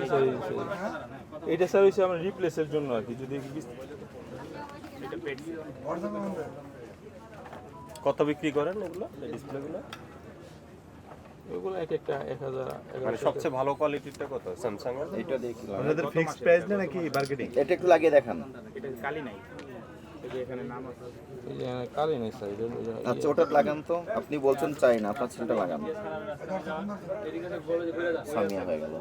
এই sir. Sir হচ্ছে আমরা রিপ্লেসের জন্য আর কি যদি কত বিক্রি করেন এগুলো ডিসপ্লেগুলো ওগুলো এক একটা এক হাজার মানে সবচেয়ে ভালো কোয়ালিটিটা কত? স্যামসাং এর এটা দেখলাম আপনাদের ফিক্সড প্রাইস না নাকি মার্কেটিং এটা একটু লাগিয়ে দেখান। এই যে কালি নেই স্যার এটা- এটা- আচ্ছা ওটা লাগান তো। আপনি বলছেন চাই না আপনার ছেলেটা লাগান। সামিয়া হয়ে গেল।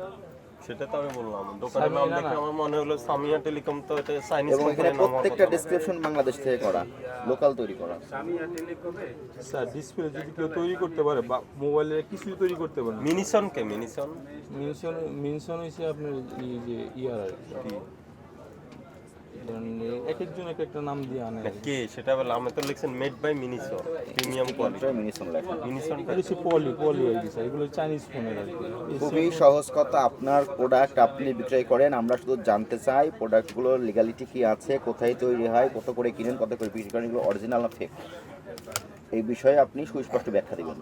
সেটা তো আমি বললাম। দোকানের নাম দেখে আমার মনে হলো সামিয়া টেলিকম তো এটা চাইনিজ এবং এখানে প্রত্যেকটা। ডেসক্রিপশন বাংলাদেশ থেকে করা লোকাল তৈরি করা। স্যার ডিসপ্লে যদি কেউ তৈরি করতে পারে বা মোবাইলে কিছুই তৈরি করতে পারে মিনিসন কে মিনিসন মিনিসন মিনিসন হচ্ছে আপনার এই যে ইয়ার আর কি এক একজন এক একটা নাম দিয়ে আনে। কে? সেটা বলে আমি তো লিখছেন made by Minison premium quality Minison লেখা। হচ্ছে পলি পলি এগুলো চাইনিজ এই খুবই সহজ কথা আপনার প্রোডাক্ট আপনি বিক্রয় করেন আমরা শুধু জানতে চাই প্রোডাক্টগুলোর লিগালিটি কি আছে কোথায় তৈরি হয় কত করে কিনেন কত করে বিক্রি করেন এগুলো অরিজিনাল না ফেক এই বিষয়ে আপনি সুস্পষ্ট ব্যাখ্যা দেবেন।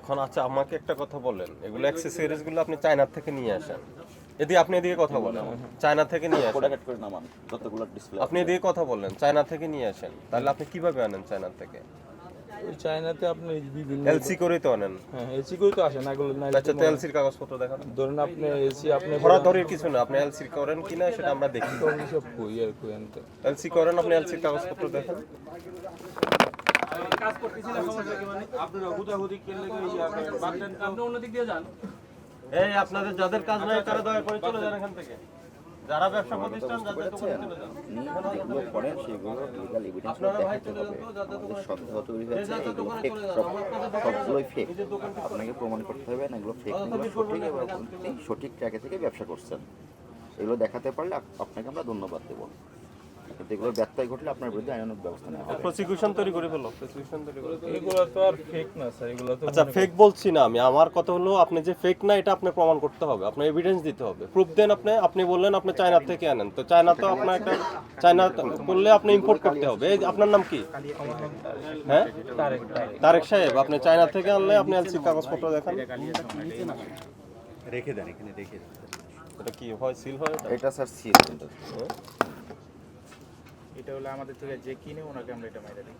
এখন আচ্ছা আমাকে একটা কথা বলেন। এগুলো অ্যাক্সেসরিজগুলো আপনি চায়নার থেকে নিয়ে আসেন। এদিকে আপনি এদিকে কথা বলেন। চায়না থেকে নিয়ে আসেন। করে নামান যতগুলো ডিসপ্লে আপনি এদিকে কথা বললেন চায়না থেকে নিয়ে আসেন। তাহলে আপনি কীভাবে আনেন চায়না থেকে? ওই চায়নাতে আপনি বিভিন্ন এলসি করেই তো আনেন। হ্যাঁ এলসি করে তো আসে না এগুলো না আচ্ছা তো এলসির কাগজপত্র দেখান ধরেন আপনি এলসি আপনি ধরাধরির কিছু না আপনি এলসি করেন কিনা সেটা আমরা দেখি। তো সব কই আর কই আনতে। এলসি করেন আপনি এলসির কাগজপত্র দেখেন। এই আপনাদের যাদের কাজ নাই তারা দয়া করে চলে যান এখান থেকে। যারা ব্যবসা প্রতিষ্ঠান যাদের দোকানে চলে যান। যেগুলো করেন সেগুলো লিগাল এভিডেন্স সন্দেহ তৈরি ফেক সবগুলোই ফেক আপনাকে প্রমাণ করতে হবে না এগুলো ফেক সঠিক এবং সঠিক ট্র্যাকে থেকে ব্যবসা করছেন। এগুলো দেখাতে পারলে আপনাকে আমরা ধন্যবাদ দেবো। কিন্তু এগুলো ব্যত্যয় ঘটলে আপনার বিরুদ্ধে আইনানুগ ব্যবস্থা নেওয়া হবে। প্রসিকিউশন তৈরি করে ফেলো প্রসিকিউশন তৈরি করে এগুলো তো আর ফেক না স্যার এগুলো তো আচ্ছা ফেক বলছি না আমি। আমার কথা হলো আপনি যে ফেক না এটা আপনি প্রমাণ করতে হবে। আপনার এভিডেন্স দিতে হবে। প্রুফ দেন আপনি আপনি বললেন আপনি চায়না থেকে আনেন। তো চায়না তো আপনার একটা চায়না করলে আপনি ইম্পোর্ট করতে হবে। এই আপনার নাম কি? হ্যাঁ? তারেক সাহেব আপনি চায়না থেকে আনলে আপনি এলসি কাগজপত্র দেখান। রেখে দেন এখানে রেখে দেন। এটা কি হয় সিল হয় এটা? স্যার কিন্তু এটা হলো আমাদের থেকে যে কিনে ওনাকে আমরা এটা মাইরা দিই।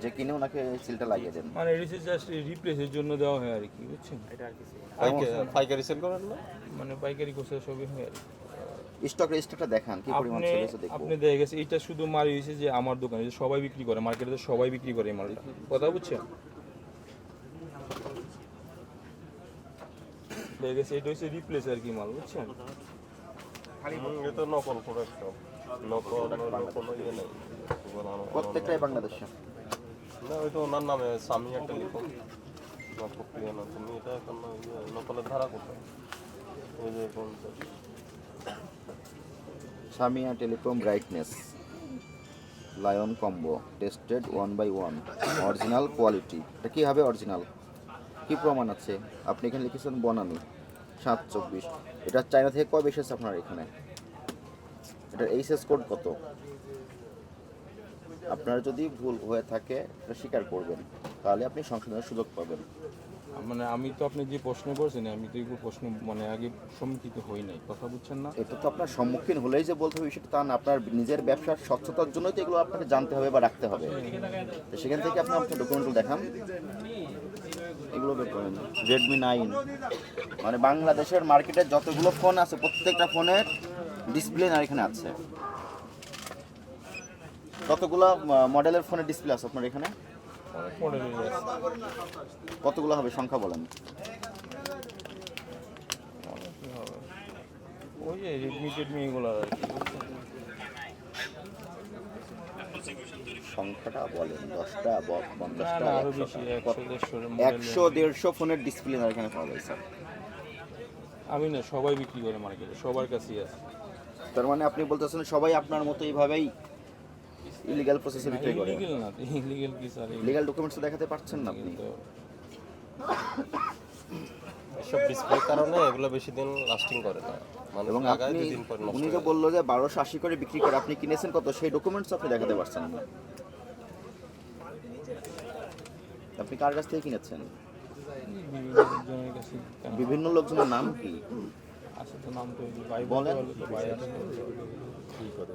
যে কিনে ওনাকে সিলটা লাগিয়ে দেন। মানে এটা জাস্ট রিপ্লেসের জন্য দেওয়া হয় আর কি বুঝছেন? এটা আর কিছু পাইকারি- পাইকারি। সেল করেন না? মানে পাইকারি কোর্সে সবই হয় আর স্টক রেজিস্টারটা দেখান কি পরিমাণ আপনি সেল হয়েছে আপনি দেখা গেছে এটা শুধু মারি হয়েছে যে আমার দোকানে যে সবাই বিক্রি করে মার্কেটে তো সবাই বিক্রি করে এই মালটা। কথা বুঝছেন? দেখা গেছে এটা হচ্ছে রিপ্লেস আর কি মাল বুঝছেন? হুম, এটা নকল প্রোডাক্ট প্রত্যেকটাই বাংলাদেশে। না ওই তো ওনার নামে সামিয়া টেলিফোন না তুমি এটা এখন নকলের ধারা কোথায়? এই যে কোনটা Samia telecom brightness lion combo tested one by one original quality এটা কী হবে অরিজিনাল কি প্রমাণ আছে? আপনি এখানে লিখেছেন বনানি সাত চব্বিশ। এটা চায়না থেকে কবে এসেছে আপনার এখানে? এটার এইচএস কোড কত? আপনার যদি ভুল হয়ে থাকে এটা স্বীকার করবেন। তাহলে আপনি সংশোধনের সুযোগ পাবেন। মানে আমি তো আপনি যে প্রশ্ন করছেন আমি তো এগুলো প্রশ্ন মানে আগে সম্মুখিত হই নাই। কথা বুঝছেন না? এটা তো আপনার সম্মুখীন হলেই যে বলতে হবে সেটা তা না। আপনার নিজের ব্যবসার স্বচ্ছতার জন্যই তো এগুলো আপনাকে জানতে হবে বা রাখতে হবে। তো সেখান থেকে আপনি আপনার ডকুমেন্টগুলো দেখান। এগুলো বের করেন। রেডমি নাইন মানে বাংলাদেশের মার্কেটে যতগুলো ফোন আছে প্রত্যেকটা ফোনের ডিসপ্লে না এখানে আছে? কতগুলো মডেলের ফোনের ডিসপ্লে আছে আপনার এখানে? কতগুলো হবে সংখ্যা বলেন। ওই যে রেডমি টেডমি এগুলো আর কি সংখ্যাটা বলেন দশটা পঞ্চাশটা আরও বেশি একশো দেড়শো ফোনের ডিসপ্লে এখানে পাওয়া যায় স্যার? আমি না সবাই বিক্রি করে মার্কেটে সবার কাছেই আছে। তার মানে আপনি বলতেছেন সবাই আপনার মতো এইভাবেই ইলিগাল প্রসেসে বিক্রি করে। ইলিগেল না ইলিগেল কি স্যার লিগাল ডকুমেন্টস দেখাতে পারছেন না আপনি। তো এসব ডিসপ্লের কারণে এগুলো বেশি দিন লাস্টিং করে না। মানুষ এবং আপনি দুদিন পর নষ্ট উনি হয়ে যে যায়। বলল যে বারোশো আশি করে বিক্রি করে আপনি কিনেছেন কত? সেই ডকুমেন্টস আপনি দেখাতে পারছেন না। আপনি কার কাছ থেকে কিনেছেন? বিভিন্ন জনের কাছে। বিভিন্ন লোকজনের নাম কি? আছে তো নাম তো ভাই বলেন। ভাই আসলে ভাই আছে